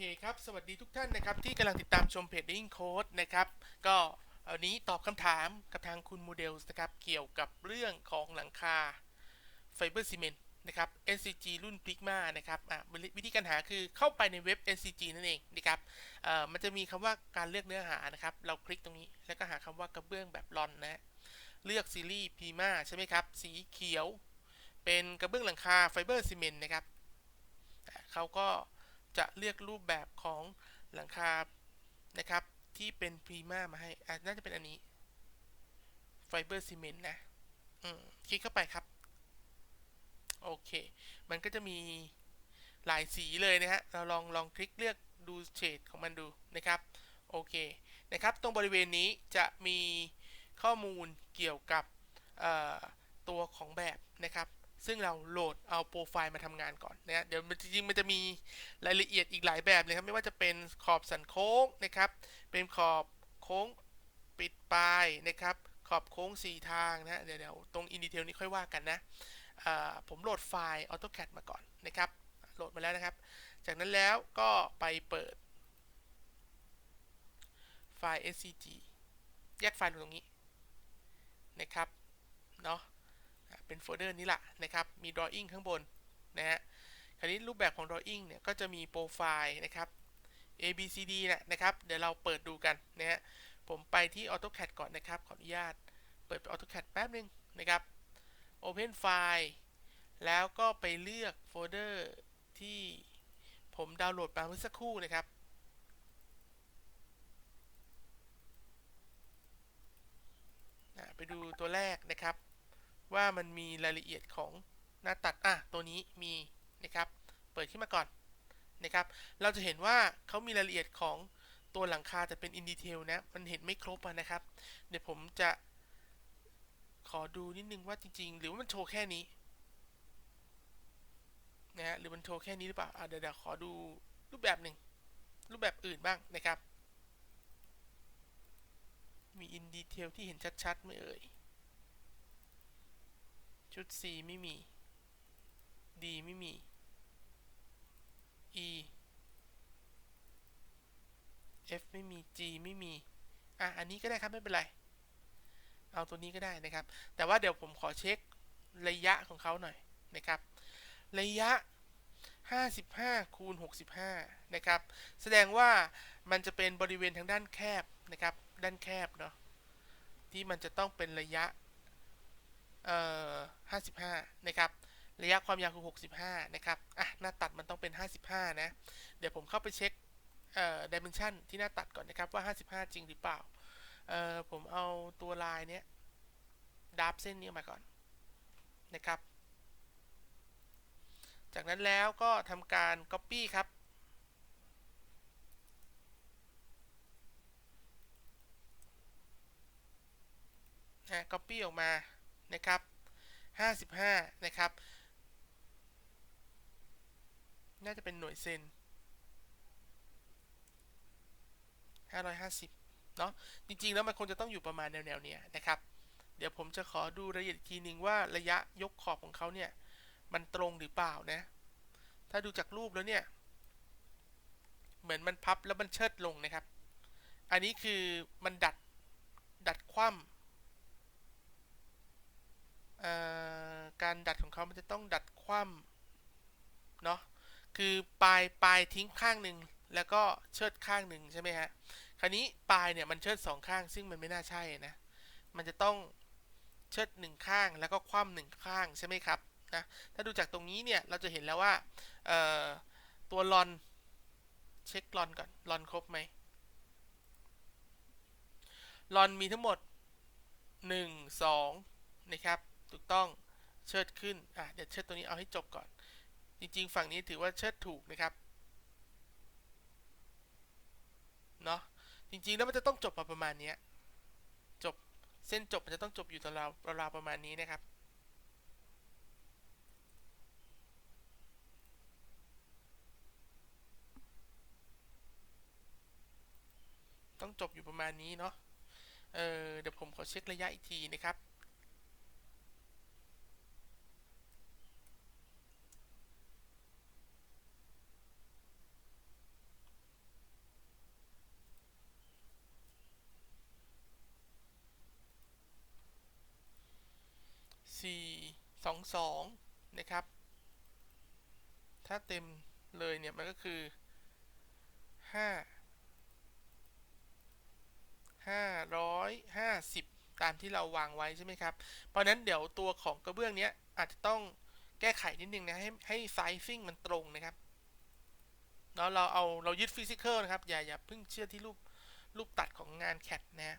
คครับ สวัสดีทุกท่านนะครับ ที่กำลังติดตามชมเพจ Reading Code นะครับ ก็วันนี้ตอบคำถามกับทางคุณโมเดลนะครับ เกี่ยวกับเรื่องของหลังคาไฟเบอร์ซีเมนต์นะครับ SCG รุ่น Prigma นะครับอะวิธีการหาคือเข้าไปในเว็บ SCG นั่นเองนะครับเอ่อมันจะมีคำว่าการเลือกเนื้อหานะครับ เราคลิกตรงนี้แล้วก็หาคำว่ากระเบื้องแบบรอนนะ เลือกซีรีส์ Prima ใช่ไหมครับ สีเขียว เป็นกระเบื้องหลังคาไฟเบอร์ซีเมนต์นะครับเขาก็ จะเลือกรูปแบบของหลังคานะครับ ที่เป็นพรีมามาให้น่าจะเป็นอันนี้ไฟเบอร์ซีเมนต์นะคลิกเข้าไปครับ โอเค มันก็จะมีหลายสีเลยนะฮะ เราลองลองคลิกเลือกดูเฉดของมันดูนะครับ โอเค นะครับ ตรงบริเวณนี้จะมีข้อมูลเกี่ยวกับตัวของแบบนะครับ ซึ่งเราโหลดเอาโปรไฟล์มาทำงานก่อนนะฮะเดี๋ยวจริงๆมันจะมีรายละเอียดอีกหลายแบบเลยครับ ไม่ว่าจะเป็นขอบสันโค้งนะครับ เป็นขอบโค้งปิดปลายนะครับ ขอบโค้งสี่ทางนะฮะเดี๋ยวเดี๋ยวตรงอินดีเทลนี้ค่อยว่ากันนะผมโหลดไฟล์ AutoCAD มาก่อนนะครับ โหลดมาแล้วนะครับ จากนั้นแล้วก็ไปเปิดไฟล์ SCG แยกไฟล์ตรงนี้นะครับ เนาะ เป็นโฟลเดอร์นี้แหละนะครับ มี drawing ข้างบนนะฮะ คราวนี้รูปแบบของ drawing เนี่ยก็จะมีโปรไฟล์นะครับ A B C D นะนะครับ เดี๋ยวเราเปิดดูกันนะฮะ ผมไปที่ AutoCAD ก่อนนะครับ ขออนุญาต เปิด AutoCAD แป๊บนึงนะครับ Open File แล้วก็ไปเลือกโฟลเดอร์ที่ผมดาวน์โหลดมาเมื่อสักครู่นะครับไปดูตัวแรกนะครับ ว่ามันมีรายละเอียดของหน้าตัดอะตัวนี้มีนะครับ เปิดขึ้นมาก่อนนะครับ เราจะเห็นว่าเขามีรายละเอียดของตัวหลังคาแต่เป็นอินดีเทลนะ มันเห็นไม่ครบะนะครับ เดี๋ยวผมจะขอดูนิดนึงว่าจริง ๆ หรือว่ามันโชว์แค่นี้นะฮะหรือมันโชว์แค่นี้หรือเปล่าอะเดี๋ยวขอดูรูปแบบหนึ่งรูปแบบอื่นบ้างนะครับ มีอินดีเทลที่เห็นชัดๆไหม่เอ่ย ชุด C ไม่มี D ไม่มี E F ไม่มี G ไม่มี อะ อันนี้ก็ได้ครับไม่เป็นไร เอาตัวนี้ก็ได้นะครับ แต่ว่าเดี๋ยวผมขอเช็คระยะของเขาหน่อยนะครับ ระยะ 55 คูณ 65 นะครับ แสดงว่ามันจะเป็นบริเวณทางด้านแคบนะครับ ด้านแคบเนาะ ที่มันจะต้องเป็นระยะ เอ่อ55 นะครับ ระยะความยาวคือ 65 นะครับ อะ หน้าตัดมันต้องเป็น 55 นะ เดี๋ยวผมเข้าไปเช็คเอ่อ dimension ที่หน้าตัดก่อนนะครับว่า 55 จริงหรือเปล่า เอ่อ ผมเอาตัวลายเนี้ยดับเส้นนี้มาก่อนนะครับ จากนั้นแล้วก็ทำการ copy ครับ นะ copy ออกมา นะครับ 55 นะครับ น่าจะเป็นหน่วยเซน 550 เนาะจริง ๆ แล้วมันคงจะต้องอยู่ประมาณแนวๆเนี้ยนะครับ เดี๋ยวผมจะขอดูรายละเอียดอีกทีหนึ่งว่าระยะยกขอบของเขาเนี่ย มันตรงหรือเปล่านะ ถ้าดูจากรูปแล้วเนี่ย เหมือนมันพับแล้วมันเชิดลงนะครับ อันนี้คือมันดัดดัดคว่ำ การดัดของเขามันจะต้องดัดคว่ำเนาะคือปลายปลายทิ้งข้างหนึ่งแล้วก็เชิดข้างหนึ่งใช่ไหมฮะคราวนี้ปลายเนี่ยมันเชิดสองข้างซึ่งมันไม่น่าใช่นะมันจะต้องเชิดหนึ่งข้างแล้วก็คว่ำหนึ่งข้างใช่ไหมครับนะถ้าดูจากตรงนี้เนี่ยเราจะเห็นแล้วว่าตัวลอนเช็คลอนก่อนลอนครบไหมลอนมีทั้งหมด 1 2 นะครับ ถูกต้องเชิดขึ้นอะเดี๋ยวเชิดตัวนี้เอาให้จบก่อน จริง ๆ ฝั่งนี้ถือว่าเชิดถูกนะครับเนาะจริง ๆ แล้วมันจะต้องจบมาประมาณนี้จบเส้นจบมันจะต้องจบอยู่ตราวราวประมาณนี้นะครับต้องจบอยู่ประมาณนี้เนาะ เออเดี๋ยวผมขอเช็คระยะอีกทีนะครับ 2 2นะครับ ถ้าเต็มเลยเนี่ยมันก็คือ 5 550 ตามที่เราวางไว้ใช่ไหมครับ เพราะนั้นเดี๋ยวตัวของกระเบื้องเนี้ยอาจจะต้องแก้ไขนิดนึงนะ ให้ให้ไซซิ่งมันตรงนะครับเนาะเราเอาเรายึดฟิสิกอลนะครับ อย่าอย่าเพิ่งเชื่อที่รูปรูปตัดของงานแคดนะ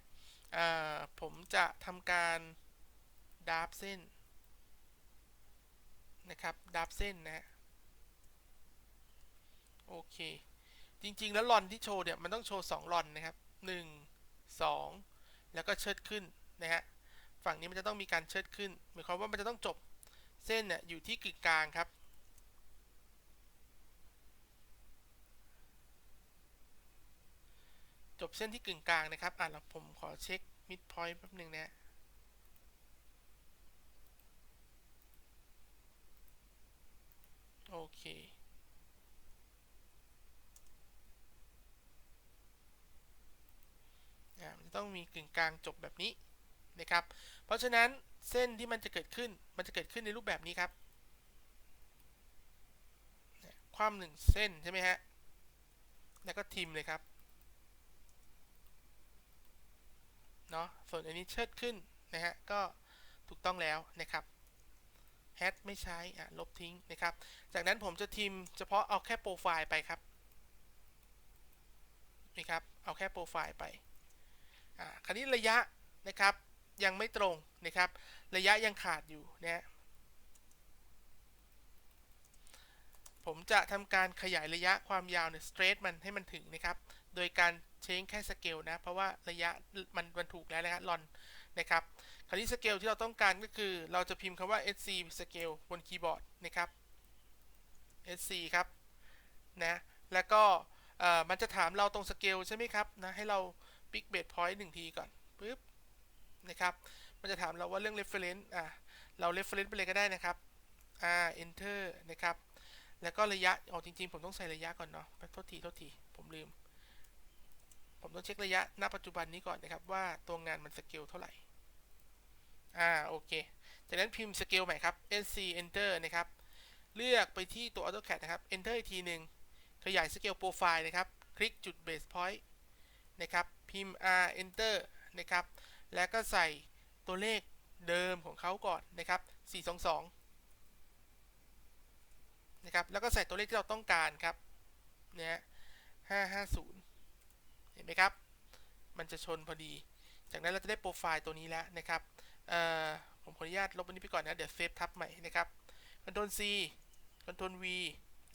ผมจะทำการดาบเส้น นะครับดาบเส้นนะโอเค จริงๆ แล้วลอนที่โชว์เนี่ย มันต้องโชว์2ลอนนะครับ 1 2 แล้วก็เชิดขึ้นนะฮะฝั่งนี้มันจะต้องมีการเชิดขึ้นหมายความว่ามันจะต้องจบเส้นเนี่ยอยู่ที่กึ่งกลางครับจบเส้นที่กึ่งกลางนะครับ อะแล้วผมขอเช็คมิดพอยต์แป๊บหนึ่งนะ โอเคมันจะต้องมีกึ่งกลางจบแบบนี้นะครับ เพราะฉะนั้นเส้นที่มันจะเกิดขึ้น มันจะเกิดขึ้นในรูปแบบนี้ครับความหนึ่งเส้นใช่ไหมฮะ แล้วก็ทิมเลยครับ เนาะส่วนอันนี้เชิดขึ้นนะฮะ ก็ถูกต้องแล้วนะครับ แฮชไม่ใช้อะลบทิ้งนะครับ จากนั้นผมจะทิมเฉพาะเอาแค่โปรไฟล์ไปครับนี่ครับ เอาแค่โปรไฟล์ไปอ่าคราวนี้ระยะนะครับยังไม่ตรงนะครับ ระยะยังขาดอยู่นะผมจะทำการขยายระยะความยาวเนี่ยสเตรทมันให้มันถึงนะครับ โดยการเช้งแค่สเกลนะ เพราะว่าระยะมันมันถูกแล้วนะครับลอนนะครับ คราวนี้สเกลที่เราต้องการก็คือ เราจะพิมพ์คำว่า sc scale บนคีย์บอร์ดนะครับ sc ครับนะแล้วก็มันจะถามเราตรงสเกลใช่ไหมครับนะให้เราปิกเบสพอยต์หนึ่งทีก่อนปึ๊บนะครับมันจะถามเราว่าเรื่อง reference อะเรา reference ไปเลยก็ได้นะครับอ่า enter นะครับแล้วก็ระยะอ๋อจริง ๆ ผมต้องใส่ระยะก่อนเนาะโทษทีโทษทีผมลืม ผมต้องเช็คระยะณปัจจุบันนี้ก่อนนะครับว่าตัวงานมันสเกลเท่าไหร่ อ่าโอเคจากนั้นพิมพ์สเกลใหม่ครับ sc enter นะครับ เลือกไปที่ตัว AutoCAD นะครับ enter อีกทีหนึ่งขยายสเกลโปรไฟล์นะครับ คลิกจุด base point นะครับ พิมพ์ r enter นะครับ แล้วก็ใส่ตัวเลขเดิมของเขาก่อนนะครับ 422 นะครับ แล้วก็ใส่ตัวเลขที่เราต้องการครับ เนี่ย550 เห็นไหมครับ มันจะชนพอดี จากนั้นเราจะได้โปรไฟล์ตัวนี้แล้วนะครับ ผมขออนุญาตลบอันนี้ไปก่อนนะ เดี๋ยวเซฟทับใหม่นะครับ Ctrl C Ctrl V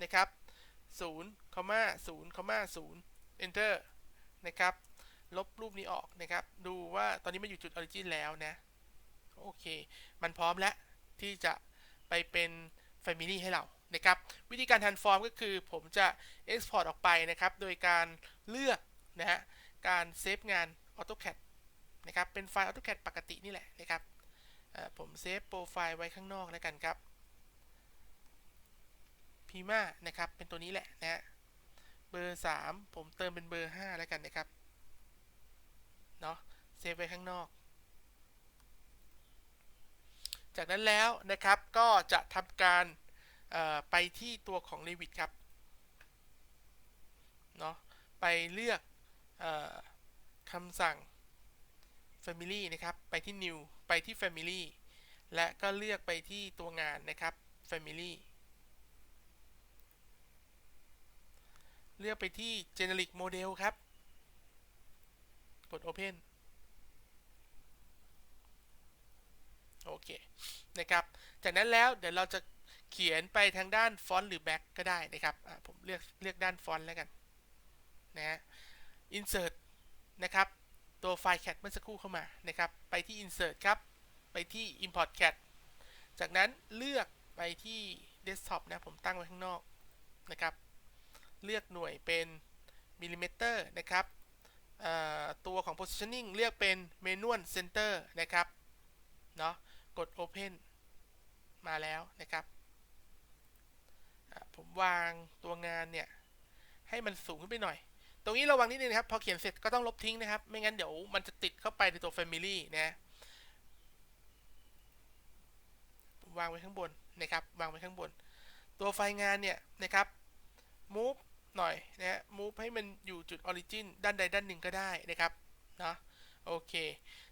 นะครับ0 0 0 Enter นะครับ ลบรูปนี้ออกนะครับ ดูว่าตอนนี้มันอยู่จุดออริจินแล้วนะ โอเค มันพร้อมแล้ว ที่จะไปเป็น Family ให้เรานะครับ วิธีการทันฟอร์มก็คือผมจะ Export ออกไปนะครับ โดยการเลือกนะฮะ การเซฟงาน AutoCAD นะครับเป็นไฟล์ AutoCAD ปกตินี่แหละนะครับผมเซฟโปรไฟล์ไว้ข้างนอกแล้วกันครับ Pima นะครับเป็นตัวนี้แหละนะฮะเบอร์ 3 ผมเติมเป็นเบอร์ 5 แล้วกันนะครับเนาะเซฟไว้ข้างนอก จากนั้นแล้วนะครับก็จะทำการไปที่ตัวของ Revit ครับเนาะไปเลือกอคำสั่ง Family นะครับ ไปที่ New ไปที่ Family และก็เลือกไปที่ตัวงานนะครับ Family เลือกไปที่ Generic Model ครับ กด Open โอเค นะครับ จากนั้นแล้วเดี๋ยวเราจะเขียนไปทางด้านฟอนต์หรือแบ็กก็ได้นะครับ ผมเลือกเลือกด้านฟอนต์แล้วกัน นะ insert นะครับ ตัวไฟล์ cat เมื่อสักครู่เข้ามานะครับ ไปที่ insert ครับ ไปที่ import cat จากนั้นเลือกไปที่ desktop นะ ผมตั้งไว้ข้างนอกนะครับ เลือกหน่วยเป็นมิลลิเมตรนะครับตัวของ positioning เลือกเป็น manual center นะครับ เนาะกด open มาแล้วนะครับ ผมวางตัวงานเนี่ย ให้มันสูงขึ้นไปหน่อย ตรงนี้ระวังนิดนึงนะครับ พอเขียนเสร็จก็ต้องลบทิ้งนะครับ ไม่งั้นเดี๋ยวมันจะติดเข้าไปในตัว family นะวางไว้ข้างบนนะครับ วางไว้ข้างบน ตัวไฟล์งานเนี่ยนะครับ move หน่อยนะ move ให้มันอยู่จุด origin ด้านใดด้านหนึ่งก็ได้นะครับเนาะโอเค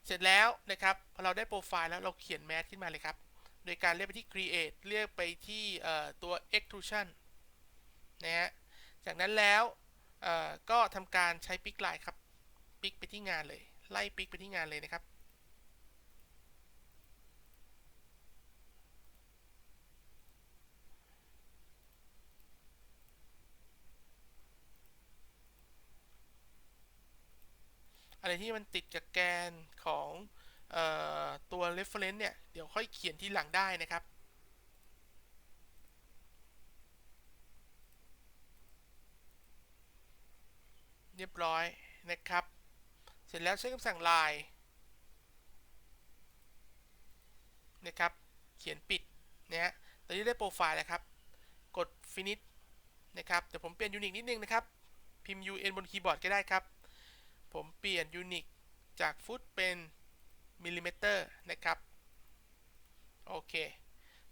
เสร็จแล้วนะครับพอเราได้โปรไฟล์แล้วเราเขียน mask ขึ้นมาเลยครับ โดยการเรียกไปที่ create เรียกไปที่ตัว extrusion นะฮะจากนั้นแล้ว เอ่อก็ทำการใช้ปิกไลน์ครับปิกไปที่งานเลย ไล่ปิกไปที่งานเลยนะครับอะไรที่มันติดกับแกนของออตัว reference เนี่ย เดี๋ยวค่อยเขียนที่หลังได้นะครับ เรียบร้อยนะครับ เสร็จแล้วใช้คำสั่ง line นะครับ เขียนปิดนะฮะตอนนี้ได้โปรไฟล์แล้วครับ กด finish นะครับเดี๋ยวผมเปลี่ยนยูนิคนิดนึงนะครับ พิมพ์ un บนคีย์บอร์ดก็ได้ครับ ผมเปลี่ยนยูนิคจากฟุตเป็นมิลลิเมตรนะครับ โอเค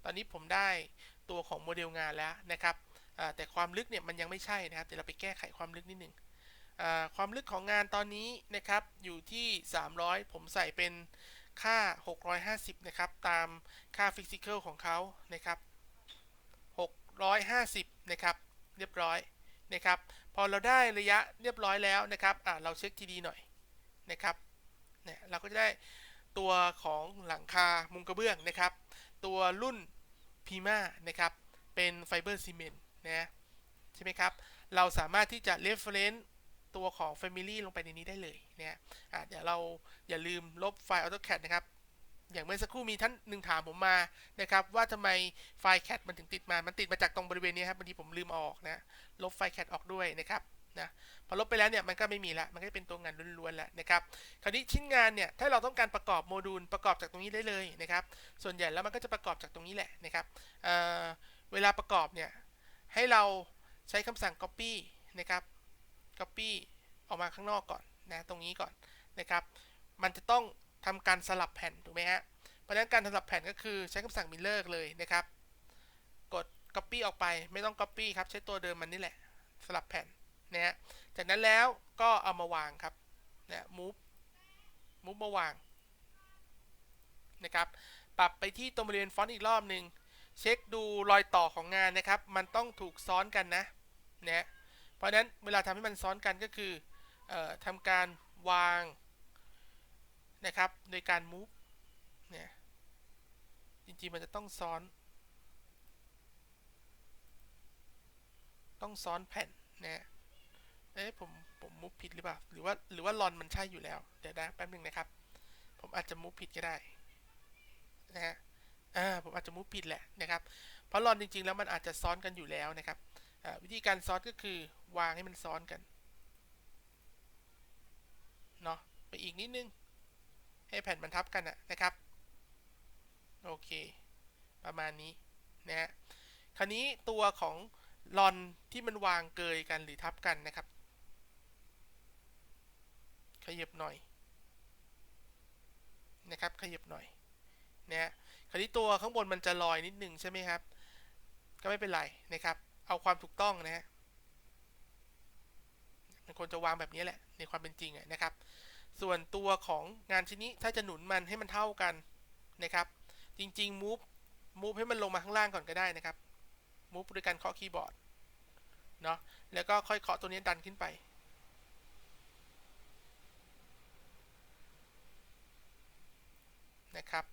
ตอนนี้ผมได้ตัวของโมเดลงานแล้วนะครับแต่ความลึกเนี่ยมันยังไม่ใช่นะครับ เดี๋ยวเราไปแก้ไขความลึกนิดนึงอ่า ความลึกของงานตอนนี้นะครับอยู่ที่ 300 ผมใส่เป็นค่า 650 นะครับ ตามค่าฟิสิกอลของเขานะครับ 650 นะครับ เรียบร้อยนะครับ พอเราได้ระยะเรียบร้อยแล้วนะครับเราเช็คทีดีหน่อยนะครับเนี่ยเราก็จะได้ตัวของหลังคามุงกระเบื้องนะครับ ตัวรุ่นพีมานะครับ เป็นไฟเบอร์ซีเมนต์นะใช่ไหมครับ เราสามารถที่จะ reference ตัวของ Family ลงไปในนี้ได้เลยเนะอะเดี๋ยวเราอย่าลืมลบไฟล์ AutoCAD นะครับ อย่างเมื่อสักครู่มีท่านหนึ่งถามผมมานะครับว่าทำไมไฟล์ CAD มันถึงติดมา มันติดมาจากตรงบริเวณนี้ครับบางทีผมลืมออกนะลบไฟล์ CAD ออกด้วยนะครับนะพอลบไปแล้วเนี่ยมันก็ไม่มีละมันก็จะเป็นตัวงานล้วนๆแล้วนะครับคราวนี้ชิ้นงานเนี่ยถ้าเราต้องการประกอบโมดูลประกอบจากตรงนี้ได้เลยนะครับส่วนใหญ่แล้วมันก็จะประกอบจากตรงนี้แหละนะครับเเวลาประกอบเนี่ยให้เราใช้คำสั่ง copy นะครับ copy ออกมาข้างนอกก่อนนะตรงนี้ก่อนนะครับ มันจะต้องทำการสลับแผ่นถูกไหมฮะเพราะฉะนั้นการสลับแผ่นก็คือใช้คำสั่ง mirror เลยนะครับ กด copy ออกไปไม่ต้อง copy ครับใช้ตัวเดิมมันนี่แหละสลับแผ่นนะฮะจากนั้นแล้วก็เอามาวางครับนะ move move มาวางนะครับปรับไปที่ตรงบริเวณฟอนต์อีกรอบหนึ่งเช็คดูรอยต่อของงานนะครับ มันต้องถูกซ้อนกันนะนะ ราะฉะนั้นเวลาทำให้มันซ้อนกันก็คือออทำการวางนะครับโดยการ move เนี่ยจริงๆมันจะต้องซ้อน ต้องซ้อนแผ่นนะเอ๊ะผมผมมุฟผิดหรือเปล่า หรือว่าหรือว่าลอนมันใช่อยู่แล้ว เดี๋ยวนะแป๊บนึงนะครับ ผมอาจจะมุฟผิดก็ได้นะฮะอ่าผมอาจจะมุฟผิดแหละนะครับ เพราะลอนจริงๆแล้วมันอาจจะซ้อนกันอยู่แล้วนะครับ วิธีการซ้อนก็คือวางให้มันซ้อนกันเนาะไปอีกนิดนึง ให้แผ่นมันทับกันนะครับ โอเค ประมาณนี้นะฮะคราวนี้ตัวของลอนที่มันวางเกยกันหรือทับกันนะครับ ขยับหน่อยนะครับ ขยับหน่อยนะฮะคราวนี้ตัวข้างบนมันจะลอยนิดนึงใช่ไหมครับ ก็ไม่เป็นไรนะครับ เอาความถูกต้องนะฮะมันควรจะวางแบบนี้แหละ ในความเป็นจริงอะนะครับ ส่วนตัวของงานชิ้นนี้ถ้าจะหนุนมันให้มันเท่ากันนะครับ จริงๆ move move ให้มันลงมาข้างล่างก่อนก็ได้นะครับ move โดยการเคาะคีย์บอร์ดเนาะแล้วก็ค่อยเคาะตัวนี้ดันขึ้นไปนะครับ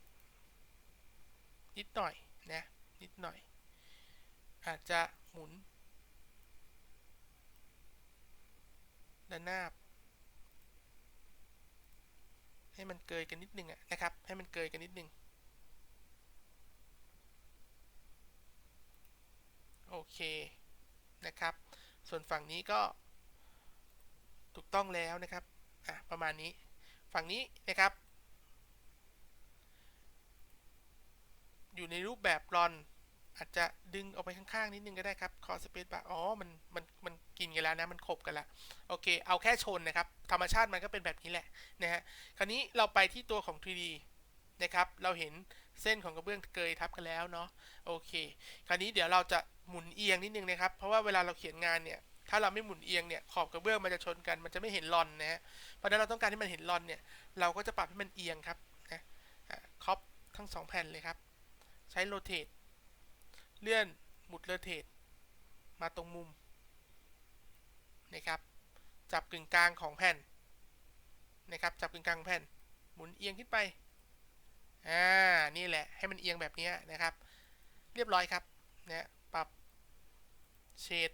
นิดหน่อยนะนิดหน่อย อาจจะหมุนด้านหน้า ให้มันเกยกันนิดนึงอะนะครับ ให้มันเกยกันนิดนึงโอเคนะครับ ส่วนฝั่งนี้ก็ถูกต้องแล้วนะครับอะประมาณนี้ฝั่งนี้นะครับ อยู่ในรูปแบบรอน อาจจะดึงออกไปข้างๆนิดนึงก็ได้ครับคอสเปซบาร์อ๋อมันมันมันกินกันแล้วนะมันขบกันล้วโอเค เอาแค่ชนนะครับ ธรรมชาติมันก็เป็นแบบนี้แหละนะฮะคราวนี้เราไปที่ตัวของ 3D นะครับ เราเห็นเส้นของกระเบื้องเกยทับกันแล้วเนาะโอเค คราวนี้เดี๋ยวเราจะหมุนเอียงนิดนึงนะครับ เพราะว่าเวลาเราเขียนงานเนี่ยถ้าเราไม่หมุนเอียงเนี่ยขอบกระเบื้องมันจะชนกันมันจะไม่เห็นรอนนะฮะเพราะนั้นเราต้องการให้มันเห็นรอนเนี่ยเราก็จะปรับให้มันเอียงครับนะครอปทั้งสองแผ่นเลยครับ ใช้โรเตท เลื่อนหมุดโรเตทมาตรงมุมนะครับ จับกึ่งกลางของแผ่นนะครับ จับกึ่งกลางแผ่น หมุนเอียงขึ้นไป อ่า นี่แหละ ให้มันเอียงแบบนี้นะครับ เรียบร้อยครับนะปรับเฉด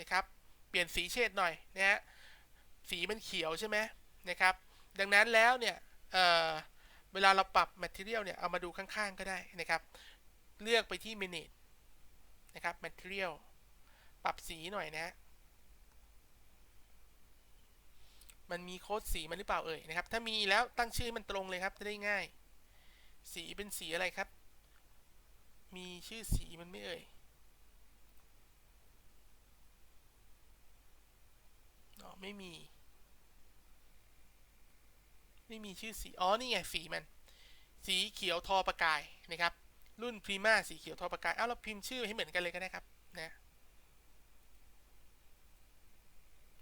นะครับ เปลี่ยนสีเฉดหน่อยนะฮะ สีมันเขียวใช่ไหมนะครับ ดังนั้นแล้วเนี่ยเเวลาเราปรับ Material เนี่ย เอามาดูข้างๆ ก็ได้นะครับ เลือกไปที่ Manage นะครับ Material ปรับสีหน่อยนะมันมีโค้ดสีมันหรือเปล่าเอ่ยนะครับ ถ้ามีแล้วตั้งชื่อมันตรงเลยครับจะได้ง่าย สีเป็นสีอะไรครับ มีชื่อสีมันไม่เอ่ยอ๋อไม่มี ไม่มีชื่อสี อ๋อ นี่ไงสีมัน สีเขียวทอประกายนะครับ รุ่นพรีมาสีเขียวทอประกายเอาเราพิมพ์ชื่อให้เหมือนกันเลยก็ได้ครับนะ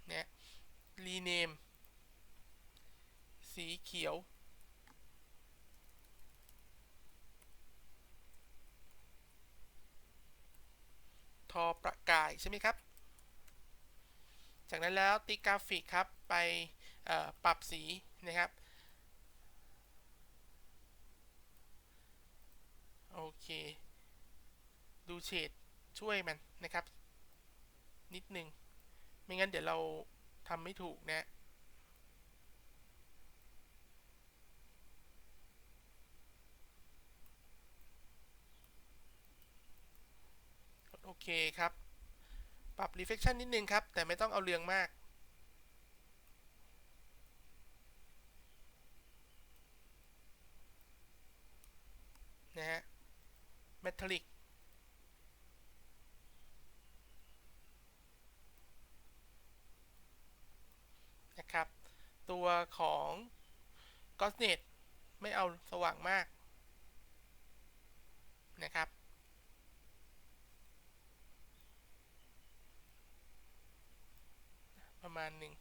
เนี่ยรีเนมสีเขียว ทอประกายใช่ไหมครับ จากนั้นแล้วติกราฟิกครับไปปรับสีนะครับ โอเค ดูเฉดช่วยมันนะครับ นิดนึง ไม่งั้นเดี๋ยวเราทำไม่ถูกนะโอเคครับ ปรับ reflection นิดนึงครับ แต่ไม่ต้องเอาเรืองมากนะฮะ metallic นะครับ ตัวของ g o s n e t ไม่เอาสว่างมากนะครับ ประมาณหนึ่ง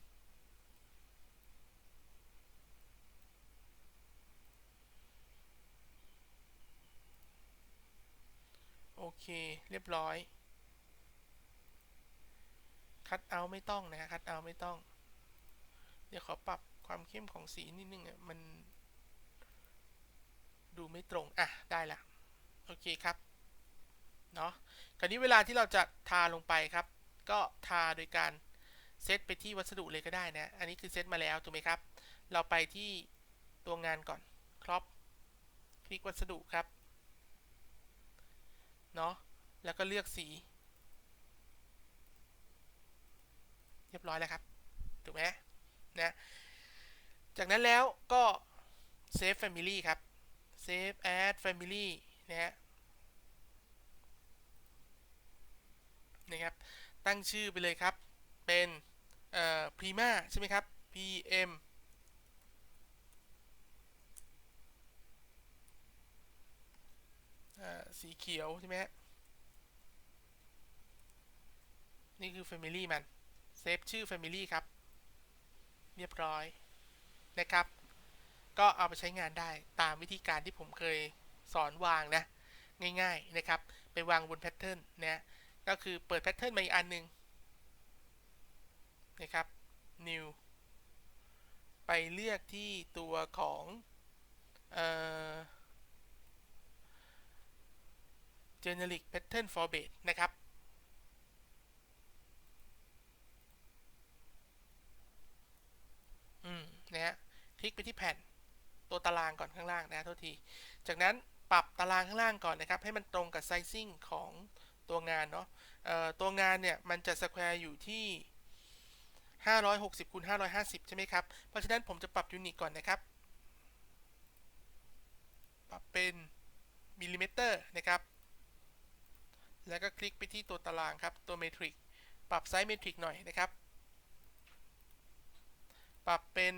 โอเค เรียบร้อย คัดเอาไม่ต้องนะคัดเอาไม่ต้อง เดี๋ยวขอปรับความเข้มของสีนิดนึงอะมัน ดูไม่ตรง อะ ได้ละ โอเคครับ เนาะคราวนี้เวลาที่เราจะทาลงไปครับ ก็ทาโดยการเซตไปที่วัสดุเลยก็ได้นะ อันนี้คือเซตมาแล้วถูกไหมครับ เราไปที่ตัวงานก่อน ครอป คลิกวัสดุครับ เนาะแล้วก็เลือกสี เรียบร้อยแล้วครับ ถูกไหมนะจากนั้นแล้วก็ Save Family ครับ Save as Family นะฮะนะครับ ตั้งชื่อไปเลยครับ เป็นเอ่อ Prima ใช่ไหมครับ PM สีเขียวใช่ไหมฮะนี่คือ Family มัน เซฟชื่อ Family ครับ เรียบร้อยนะครับ ก็เอาไปใช้งานได้ตามวิธีการที่ผมเคยสอนวางนะ ง่ายๆนะครับ ไปวางบนแพทเทิร์นนะก็คือเปิดแพทเทิร์นมาอีกอันหนึ่งนะครับ new ไปเลือกที่ตัวของ เอ่อ generic pattern for base นะครับ อืม นะฮะ คลิกไปที่แผ่นตัวตารางก่อนข้างล่างนะโทษที จากนั้นปรับตารางข้างล่างก่อนนะครับ ให้มันตรงกับ sizing ของตัวงานเนาะตัวงานเนี่ย มันจะ square อยู่ที่ 560คูณ550 ใช่ไหมครับ เพราะฉะนั้นผมจะปรับยูนิตก่อนนะครับ ปรับเป็นมิลลิเมตรนะครับ แล้วก็คลิกไปที่ตัวตารางครับ ตัวเมทริกปรับไซส์เมทริกหน่อยนะครับ ปรับเป็น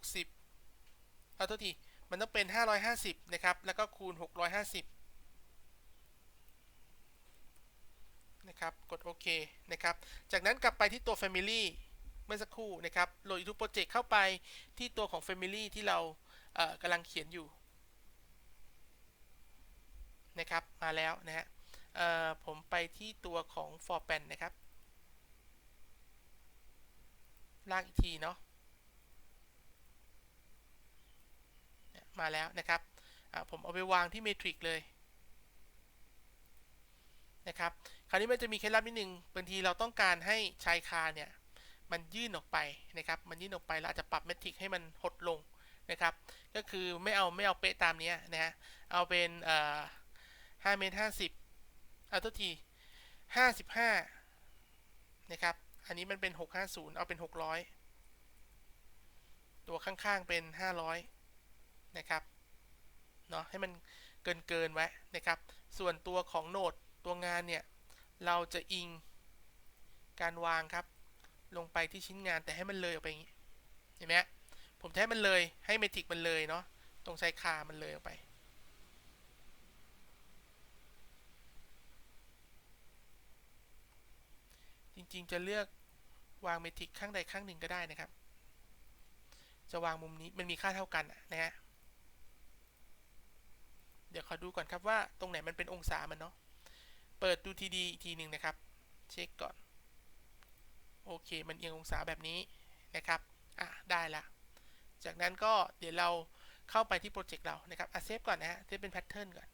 560 เอาตัวทีมันต้องเป็น 550 นะครับ แล้วก็คูณ 650 นะครับ กดโอเคนะครับ จากนั้นกลับไปที่ตัว Family เมื่อสักครู่นะครับโหลด YouTube Project เข้าไปที่ตัวของ Family ที่เราเอ่อกำลังเขียนอยู่นะครับ มาแล้วนะฮะ ผมไปที่ตัวของ for pan นะครับ ลากอีกทีเนาะมาแล้วนะครับ ผมเอาไปวางที่เมทริกเลยนะครับ คราวนี้มันจะมีเคล็ดลับนิดนึงบางทีเราต้องการให้ชายคาเนี่ยมันยื่นออกไปนะครับ มันยื่นออกไปเราอาจจะปรับเมทริกให้มันหดลงนะครับ ก็คือไม่เอาไม่เอาเป๊ะตามนี้นะฮะ เอาเป็นห้าเมตรห้าสิบ เอาตัวทีห้าสิบห้านะครับ อันนี้มันเป็นหกห้าศูนย์เอาเป็นหกร้อยตัวข้างๆเป็นห้าร้อยนะครับ เนาะให้มันเกินเกินไว้นะครับ ส่วนตัวของโนดตัวงานเนี่ย เราจะอิงการวางครับ ลงไปที่ชิ้นงานแต่ให้มันเลยออกไปอย่างนี้ เห็นไหมผมให้มันเลยให้เมทริกมันเลยเนาะ ตรงชายคามันเลยออกไป จริงๆ จะเลือกวางเมทิกข้างใดข้างหนึ่งก็ได้นะครับ จะวางมุมนี้มันมีค่าเท่ากันนะฮะ เดี๋ยวขอดูก่อนครับว่าตรงไหนมันเป็นองศามันเนาะ เปิดดูทีดีอีกทีหนึ่งนะครับ เช็คก่อน โอเค มันเอียงองศาแบบนี้นะครับ อะ ได้ละ จากนั้นก็เดี๋ยวเราเข้าไปที่โปรเจกต์เรานะครับอะเซฟก่อนนะฮะเซฟเป็นแพทเทิร์นก่อน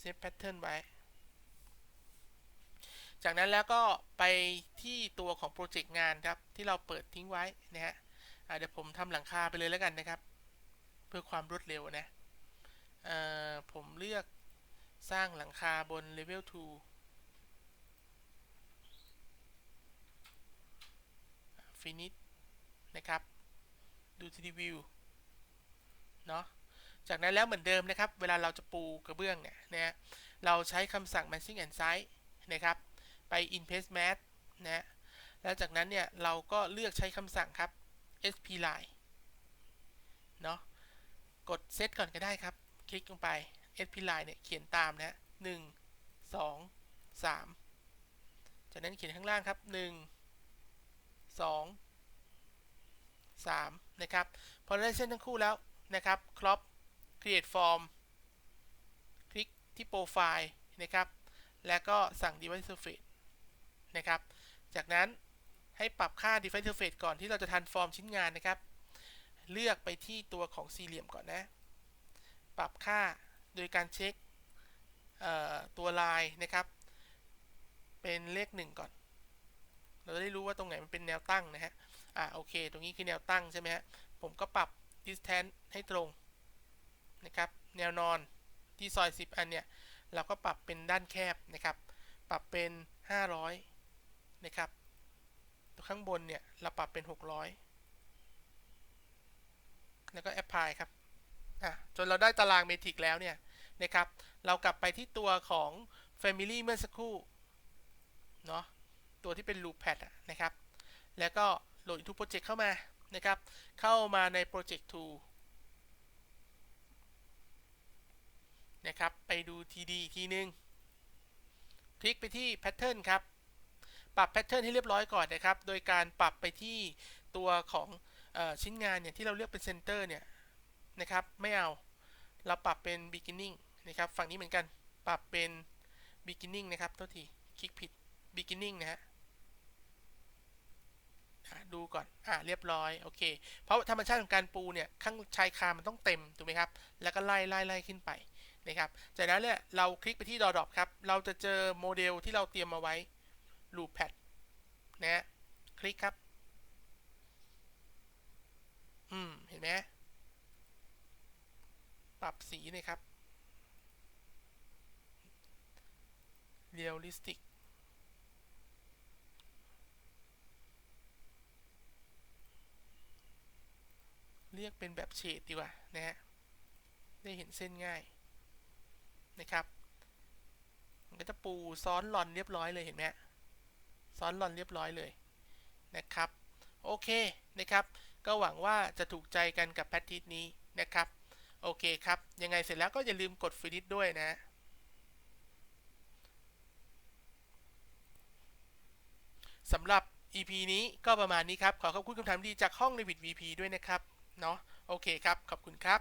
เซฟแพทเทิร์นไว้ จากนั้นแล้วก็ไปที่ตัวของโปรเจกต์งานครับ ที่เราเปิดทิ้งไว้นะฮะเดี๋ยวผมทำหลังคาไปเลยแล้วกันนะครับ เพื่อความรวดเร็วนะผมเลือกสร้างหลังคาบน level 2 finish นะครับ ดู 3D view เนาะ จากนั้นแล้วเหมือนเดิมนะครับ เวลาเราจะปูกระเบื้องเนี่ยนะเราใช้คำสั่ง matching and size นะครับ ไป in place match นะแล้วจากนั้นเนี่ยเราก็เลือกใช้คำสั่งครับ sp line เนาะกด set ก่อนก็ได้ครับ คลิกลงไป sp line เนี่ยเขียนตามนะฮะหนึ่งสองสามจากนั้นเขียนข้างล่างครับหนึ่งสองสามนะครับ พอได้เส้นทั้งคู่แล้วนะครับ crop create form คลิกที่โปรไฟล์นะครับ แล้วก็สั่ง device surface นะครับ จากนั้นให้ปรับค่า device surface ก่อนที่เราจะทันฟอร์มชิ้นงานนะครับ เลือกไปที่ตัวของสี่เหลี่ยมก่อนนะ ปรับค่าโดยการเช็คตัวลายนะครับ เป็นเลขหนึ่งก่อน เราจะได้รู้ว่าตรงไหนมันเป็นแนวตั้งนะฮะ อ่าโอเค ตรงนี้คือแนวตั้งใช่ไหมฮะ ผมก็ปรับ distance ให้ตรง นะครับ แนวนอนที่ซอย 10 อันเนี่ย เราก็ปรับเป็นด้านแคบนะครับ ปรับเป็น 500 นะครับตัวข้างบนเนี่ย เราปรับเป็น 600 แล้วก็ apply ครับอะจนเราได้ตารางเมทริกแล้วเนี่ยนะครับ เรากลับไปที่ตัวของ Family เมื่อสักครู่เนาะตัวที่เป็น Loop Pad นะครับ แล้วก็โหลด into project เข้ามานะครับ เข้ามาใน project tool นะครับ ไปดู TD ทีนึง คลิกไปที่ pattern ครับ ปรับ pattern ให้เรียบร้อยก่อนนะครับ โดยการปรับไปที่ตัวของอชิ้นงานเนี่ยที่เราเลือกเป็น center เนี่ยนะครับ ไม่เอา เราปรับเป็น beginning นะครับ ฝั่งนี้เหมือนกัน ปรับเป็น beginning นะครับโทษทีคลิกผิด beginning นะฮะดูก่อน อ่า เรียบร้อย โอเค เพราะธรรมชาติของการปูเนี่ย ข้างชายคามันต้องเต็ม ถูกไหมครับ แล้วก็ไล่ไล่ไล่ขึ้นไป นะครับ จากนั้นเนี่ยเราคลิกไปที่ Drop ครับ เราจะเจอโมเดลที่เราเตรียมมาไว้ Loop Pad นะฮะคลิกครับ อืม เห็นไหมปรับสีเลยครับ Realistic เรียกเป็นแบบเฉดดีกว่านะฮะ ได้เห็นเส้นง่าย นะครับ มันก็จะปูซ้อนหลอนเรียบร้อยเลยเห็นไหมซ้อนหลอนเรียบร้อยเลยนะครับ โอเคนะครับ ก็หวังว่าจะถูกใจกันกับแพททิสนี้นะครับ โอเคครับ ยังไงเสร็จแล้วก็อย่าลืมกดฟินิชด้วยนะสำหรับ EP นี้ก็ประมาณนี้ครับ ขอขอบคุณคำถามดีจากห้องในวิด VP ด้วยนะครับ เนาะโอเคครับ ขอบคุณครับ